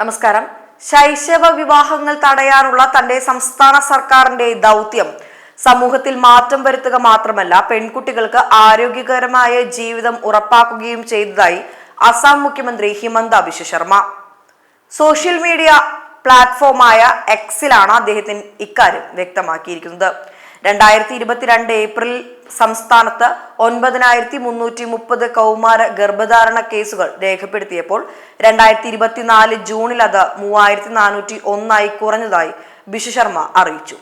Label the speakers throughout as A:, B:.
A: നമസ്കാരം. ശൈശവ വിവാഹങ്ങൾ തടയാനുള്ള തന്റെ സംസ്ഥാന സർക്കാരിന്റെ ദൗത്യം സമൂഹത്തിൽ മാറ്റം വരുത്തുക മാത്രമല്ല പെൺകുട്ടികൾക്ക് ആരോഗ്യകരമായ ജീവിതം ഉറപ്പാക്കുകയും ചെയ്തതായി അസം മുഖ്യമന്ത്രി ഹിമന്ത ബിശ്വ ശർമ്മ. സോഷ്യൽ മീഡിയ പ്ലാറ്റ്ഫോമായ എക്സിലാണ് അദ്ദേഹത്തിന് ഇക്കാര്യം വ്യക്തമാക്കിയിരിക്കുന്നത്. രണ്ടായിരത്തി ഇരുപത്തിരണ്ട് ഏപ്രിൽ സംസ്ഥാനത്ത് ഒൻപതിനായിരത്തി മുന്നൂറ്റി മുപ്പത് കൗമാര ഗർഭധാരണ കേസുകൾ രേഖപ്പെടുത്തിയപ്പോൾ രണ്ടായിരത്തി ഇരുപത്തിനാല് ജൂണിൽ അത് മൂവായിരത്തി നാനൂറ്റി ഒന്നായി കുറഞ്ഞതായി ബിഷു ശർമ്മ അറിയിച്ചു.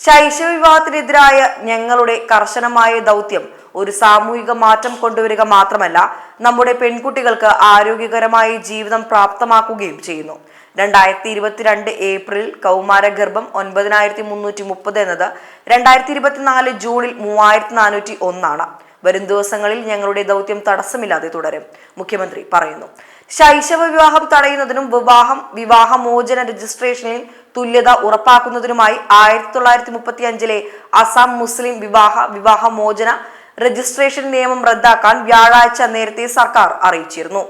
A: ശൈശവ വിവാഹത്തിനെതിരായ ഞങ്ങളുടെ കർശനമായ ദൗത്യം ഒരു സാമൂഹിക മാറ്റം കൊണ്ടുവരിക മാത്രമല്ല നമ്മുടെ പെൺകുട്ടികൾക്ക് ആരോഗ്യകരമായ ജീവിതം പ്രാപ്തമാക്കുകയും ചെയ്യുന്നു. രണ്ടായിരത്തി ഇരുപത്തിരണ്ട് ഏപ്രിൽ കൗമാരഗർഭം ഒൻപതിനായിരത്തി മുന്നൂറ്റി മുപ്പത് എന്നത് രണ്ടായിരത്തി ഇരുപത്തിനാല് ജൂണിൽ മൂവായിരത്തി നാനൂറ്റി ഒന്നാണ് വരും ദിവസങ്ങളിൽ ഞങ്ങളുടെ ദൗത്യം തടസ്സമില്ലാതെ തുടരും മുഖ്യമന്ത്രി പറയുന്നു. ശൈശവ വിവാഹം തടയുന്നതിനും വിവാഹം വിവാഹമോചന രജിസ്ട്രേഷനിൽ തുല്യത ഉറപ്പാക്കുന്നതിനുമായി ആയിരത്തി തൊള്ളായിരത്തി മുപ്പത്തി അഞ്ചിലെ അസം മുസ്ലിം വിവാഹ വിവാഹമോചന രജിസ്ട്രേഷൻ നിയമം റദ്ദാക്കാൻ വ്യാഴാഴ്ച നേരത്തെ സർക്കാർ അറിയിച്ചിരുന്നു.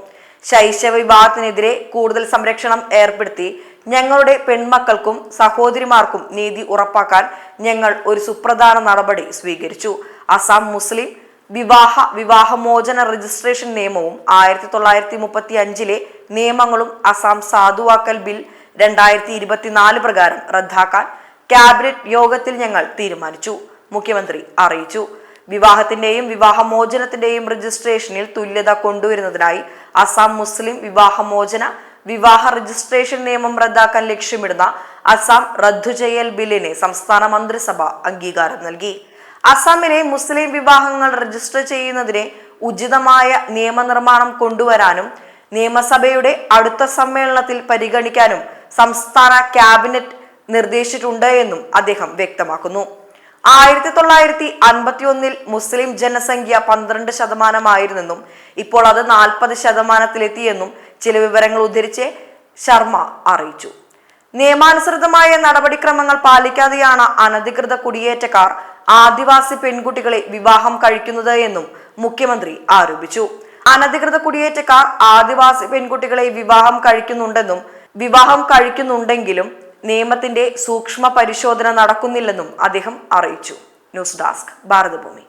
A: ശൈശവ വിവാഹത്തിനെതിരെ കൂടുതൽ സംരക്ഷണം ഏർപ്പെടുത്തി ഞങ്ങളുടെ പെൺമക്കൾക്കും സഹോദരിമാർക്കും നീതി ഉറപ്പാക്കാൻ ഞങ്ങൾ ഒരു സുപ്രധാന നടപടി സ്വീകരിച്ചു. അസം മുസ്ലിം വിവാഹ വിവാഹമോചന രജിസ്ട്രേഷൻ നിയമവും ആയിരത്തി തൊള്ളായിരത്തി മുപ്പത്തി അഞ്ചിലെ നിയമങ്ങളും അസം സാധുവാക്കൽ ബിൽ രണ്ടായിരത്തി ഇരുപത്തിനാല് പ്രകാരം റദ്ദാക്കാൻ ക്യാബിനറ്റ് യോഗത്തിൽ ഞങ്ങൾ തീരുമാനിച്ചു. മുഖ്യമന്ത്രി അറിയിച്ചു. വിവാഹത്തിന്റെയും വിവാഹമോചനത്തിന്റെയും രജിസ്ട്രേഷനിൽ തുല്യത കൊണ്ടുവരുന്നതിനായി അസാം മുസ്ലിം വിവാഹമോചന വിവാഹ രജിസ്ട്രേഷൻ നിയമം റദ്ദാക്കാൻ ലക്ഷ്യമിടുന്ന അസാം റദ്ദു ചെയ്യൽ ബില്ലിന് സംസ്ഥാന മന്ത്രിസഭ അംഗീകാരം നൽകി. അസാമിലെ മുസ്ലിം വിവാഹങ്ങൾ രജിസ്റ്റർ ചെയ്യുന്നതിന് ഉചിതമായ നിയമനിർമ്മാണം കൊണ്ടുവരാനും നിയമസഭയുടെ അടുത്ത സമ്മേളനത്തിൽ പരിഗണിക്കാനും സംസ്ഥാന ക്യാബിനറ്റ് നിർദ്ദേശിച്ചിട്ടുണ്ട് എന്നും അദ്ദേഹം വ്യക്തമാക്കുന്നു. ആയിരത്തി തൊള്ളായിരത്തി അൻപത്തി ഒന്നിൽ മുസ്ലിം ജനസംഖ്യ പന്ത്രണ്ട് ശതമാനമായിരുന്നെന്നും ഇപ്പോൾ അത് നാൽപ്പത് ശതമാനത്തിലെത്തിയെന്നും ചില വിവരങ്ങൾ ഉദ്ധരിച്ച് ശർമ്മ അറിയിച്ചു. നിയമാനുസൃതമായ നടപടിക്രമങ്ങൾ പാലിക്കാതെയാണ് അനധികൃത കുടിയേറ്റക്കാർ ആദിവാസി പെൺകുട്ടികളെ വിവാഹം കഴിക്കുന്നത് എന്നും മുഖ്യമന്ത്രി ആരോപിച്ചു. അനധികൃത കുടിയേറ്റക്കാർ ആദിവാസി പെൺകുട്ടികളെ വിവാഹം കഴിക്കുന്നുണ്ടെന്നും വിവാഹം കഴിക്കുന്നുണ്ടെങ്കിലും നിയമത്തിന്റെ സൂക്ഷ്മ പരിശോധന നടക്കുന്നില്ലെന്നും അദ്ദേഹം അറിയിച്ചു. News desk Bharathabhoomi.